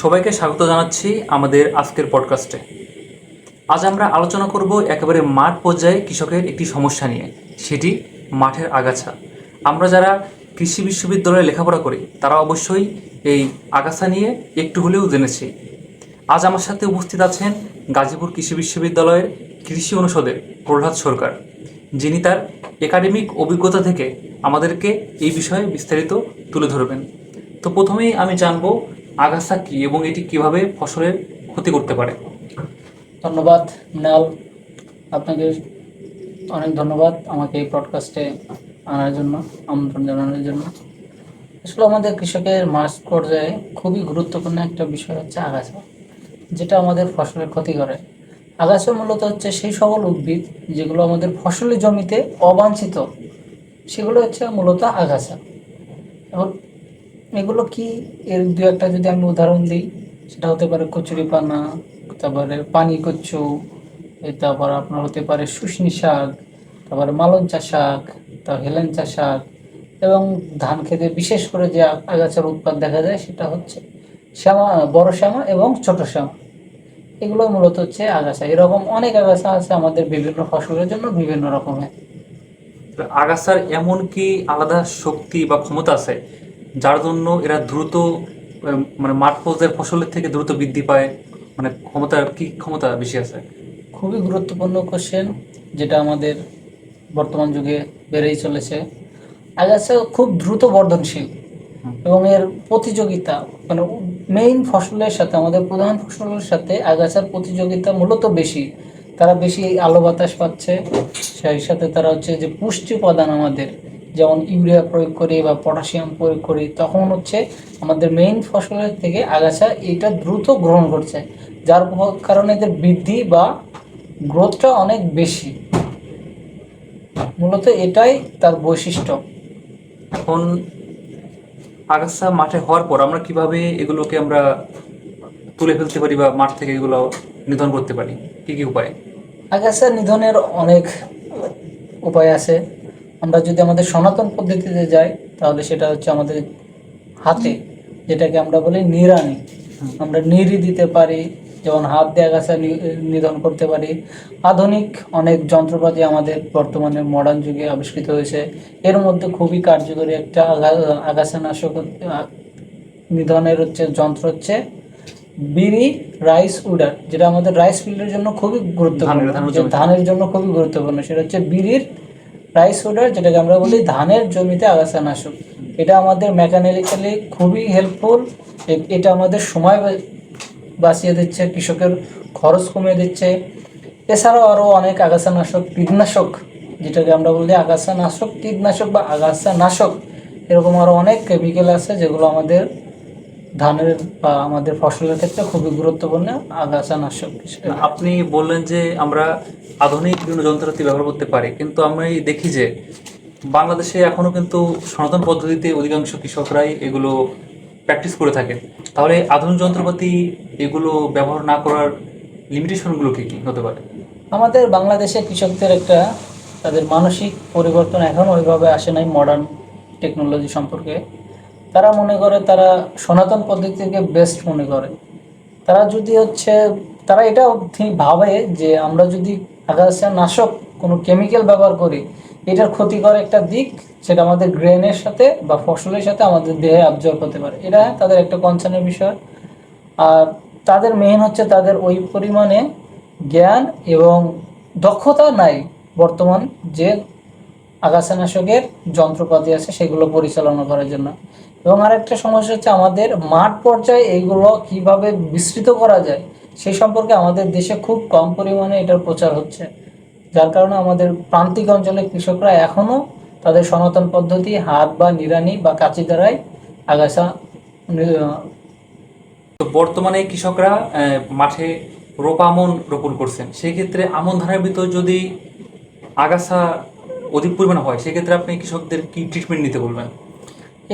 সবাইকে স্বাগত জানাচ্ছি আমাদের আজকের পডকাস্টে আজ আমরা আলোচনা করব একেবারে মাঠ পর্যায়ে কৃষকের একটি সমস্যা নিয়ে, সেটি মাঠের আগাছা। আমরা যারা কৃষি বিশ্ববিদ্যালয়ে লেখাপড়া করি, তারা অবশ্যই এই আগাছা নিয়ে একটু হলেও জেনেছি। আজ আমার সাথে উপস্থিত আছেন গাজীপুর কৃষি বিশ্ববিদ্যালয়ের কৃষি অনুষদের প্রহ্লাদ সরকার। যিনি তার একাডেমিক অভিজ্ঞতা থেকে আমাদেরকে এই বিষয়ে বিস্তারিত তুলে ধরবেন। তো প্রথমেই আমি জানব আগাছা কি এবং এটি কীভাবে ফসলের ক্ষতি করতে পারে? ধন্যবাদ মৃণাল আপনাকে অনেক ধন্যবাদ আমাকে এই পডকাস্টে আনার জন্য, আমন্ত্রণ জানানোর জন্য। আসলে আমাদের কৃষকের মাস পর্যায়ে খুবই গুরুত্বপূর্ণ একটা বিষয় হচ্ছে আগাছা, যেটা আমাদের ফসলের ক্ষতি করে। আগাছা মূলত হচ্ছে সেই সকল উদ্ভিদ যেগুলো আমাদের ফসলের জমিতে অবাঞ্ছিত, সেগুলো হচ্ছে মূলত আগাছা। এখন এগুলো কি? এর দু একটা যদি আমি উদাহরণ দিই, সেটা হতে পারে কচুরি পানা, তারপরে পানি কচ্ছু তারপর আপনার হতে পারে শুশনি শাক, তারপরে মালঞ্চা শাক, তারপর হেলেঞ্চা শাক, এবং ধান খেতে বিশেষ করে যে আগাছার উৎপাদ দেখা যায়, সেটা হচ্ছে শ্যামা, বড় শ্যামা এবং ছোট শ্যামা। এগুলো মূলত হচ্ছে আগাছা। এরকম অনেক আগাছা আছে আমাদের বিভিন্ন ফসলের জন্য বিভিন্ন রকমের। আগাছার এমন কি আলাদা শক্তি বা ক্ষমতা আছে যার জন্য এরা দ্রুত মানে মাঠ পর্যায়ের ফসলের থেকে দ্রুত বৃদ্ধি পায় মানে ক্ষমতা কি ক্ষমতা বেশি আছে? খুবই গুরুত্বপূর্ণ কোশ্চেন যেটা আমাদের বর্তমান যুগে বেড়েই চলেছে। আগাছা খুব দ্রুত বর্ধনশীল এবং এর প্রতিযোগিতা মানে মেইন ফসলের সাথে আমাদের প্রধান ফসলের সাথে আগাছার প্রতিযোগিতা মূলত বেশি। তারা বেশি আলো বাতাস পাচ্ছে সেই সাথে তারা হচ্ছে যে পুষ্টি উপাদান আমাদের যেমন ইউরিয়া প্রয়োগ করি বা পটাশিয়াম প্রয়োগ করি তখন হচ্ছে আমাদের মেইন ফসলের থেকে আগাছা এটা দ্রুত গ্রহণ করছে যার কারণে এদের বৃদ্ধি বা গ্রোথটা অনেক বেশি। মূলত এটাই তার বৈশিষ্ট্য। এখন আগাছা মাঠে হওয়ার পর আমরা কীভাবে এগুলোকে আমরা তুলে ফেলতে পারি বা মাঠ থেকে এগুলো নিধন করতে পারি? কি কি উপায়? আগাছা নিধনের অনেক উপায় আছে। আমরা যদি আমাদের সনাতন পদ্ধতিতে যাই তাহলে সেটা হচ্ছে আমাদের হাতে যেটাকে আমরা বলি নিরানি আমরা নিরি দিতে পারি যেমন হাত দিয়ে আগাছা নিধন করতে পারি। আধুনিক অনেক যন্ত্রপাতি আমাদের বর্তমানে মডার্ন যুগে আবিষ্কৃত হয়েছে। এর মধ্যে খুবই কার্যকরী একটা আগা- আগাছানাশক নিধনের হচ্ছে যন্ত্র হচ্ছে বিড়ি রাইস উডার যেটা আমাদের রাইস ফিল্ডের জন্য খুবই গুরুত্বপূর্ণ। ধানের জন্য খুবই গুরুত্বপূর্ণ সেটা হচ্ছে বিড়ির রাইস উডার যেটাকে আমরা বলি ধানের জমিতে আগাছানাশক। এটা আমাদের মেকানিক্যালি খুবই হেল্পফুল এটা আমাদের সময় বাঁচিয়ে দিচ্ছে, কৃষকের খরচ কমিয়ে দিচ্ছে। এছাড়াও আরও অনেক আগাছানাশক, কীটনাশক, যেটাকে আমরা বলি আগাছানাশক, কীটনাশক বা আগাছানাশক। এরকম আরও অনেক কেমিক্যাল আছে যেগুলো আমাদের ধানের বা আমাদের ফসলের ক্ষেত্রে খুবই গুরুত্বপূর্ণ আগাছানাশক হিসেবে আপনি বললেন যে আমরা আধুনিক বিভিন্ন যন্ত্রপাতি ব্যবহার করতে পারি কিন্তু আমি দেখি যে বাংলাদেশে এখনও কিন্তু সনাতন পদ্ধতিতে অধিকাংশ কৃষকরাই এগুলো প্র্যাকটিস করে থাকে তাহলে আধুনিক যন্ত্রপাতি এগুলো ব্যবহার না করার লিমিটেশনগুলো কি কি হতে পারে? আমাদের বাংলাদেশে কৃষকদের একটা তাদের মানসিক পরিবর্তন এখন ওইভাবে আসে নাই মডার্ন টেকনোলজি সম্পর্কে। তারা মনে করে, তারা সনাতন পদ্ধতিকে বেস্ট মনে করে। তারা যদি হচ্ছে, তারা ঠিক ভাবে যে আমরা যদি আগাছা নাশক কোনো কেমিক্যাল ব্যবহার করি, এটার ক্ষতিকর একটা দিক সেটা আমাদের গ্রেনের সাথে বা ফসলের সাথে আমাদের দেহে অবজর্ভ হতে পারে। এটা তাদের একটা কনসার্নের বিষয়। আর তাদের মেইন হচ্ছে তাদের ওই পরিমাণে জ্ঞান এবং দক্ষতা নাই বর্তমান যে আগাছানাশকের যন্ত্রপাতি আছে, সেগুলো পরিচালনা করার জন্য। এবং আরেকটা সমস্যা হচ্ছে আমাদের মাঠ পর্যায়ে এইগুলো কীভাবে বিস্তৃত করা যায় সেই সম্পর্কে আমাদের দেশে খুব কম পরিমাণে এটার প্রচার হচ্ছে। যার কারণে আমাদের প্রান্তিক অঞ্চলের কৃষকরা এখনও তাদের সনাতন পদ্ধতি, হাত বা নিড়ানি বা কাঁচি দ্বারাই আগাছা তো বর্তমানে কৃষকরা মাঠে রোপা আমন রোপণ করছেন। সেই ক্ষেত্রে আমন ধানের ভিতর যদি আগাছা অধিক পরিমাণে হয়, সেক্ষেত্রে আপনি কৃষকদের কি ট্রিটমেন্ট নিতে বলবেন?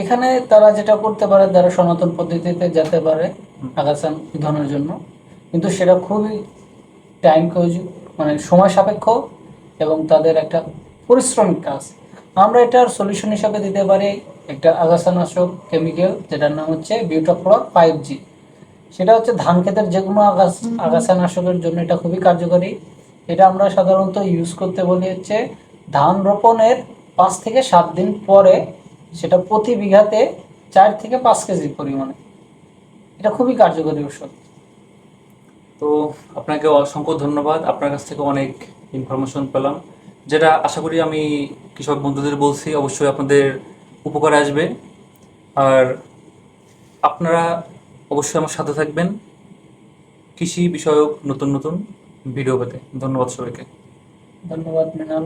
এখানে তারা যেটা করতে পারে, তারা সনাতন পদ্ধতিতে যেতে পারে, আগাছা নিধনের জন্য। কিন্তু সেটা খুবই টাইম মানে সময় সাপেক্ষ এবং তাদের একটা পরিশ্রমিক কাজ। আমরা এটার সলিউশন হিসাবে দিতে পারি একটা আগাছানাশক কেমিক্যাল যেটার নাম হচ্ছে বিউটাফ্লোর ফাইভ জি সেটা হচ্ছে ধান ক্ষেতের যে কোনো আগাছ আগাছা নাশকের জন্য এটা খুবই কার্যকরী। এটা আমরা সাধারণত ইউজ করতে বলি হচ্ছে ধান রোপণের পাঁচ থেকে সাত দিন পরে সেটা প্রতি বিঘাতে চার থেকে পাঁচ কেজি পরিমাণে। এটা খুবই কার্যকরী ওষুধ তো আপনাকে অসংখ্য ধন্যবাদ। আপনার কাছ থেকে অনেক ইনফরমেশন পেলাম। যেটা আশা করি আমি কৃষক বন্ধুদের বলছি অবশ্যই আপনাদের উপকারে আসবে। আর আপনারা অবশ্যই আমার সাথে থাকবেন কৃষি বিষয়ক নতুন নতুন ভিডিও পেতে। ধন্যবাদ সবাইকে। ধন্যবাদ মৃণাল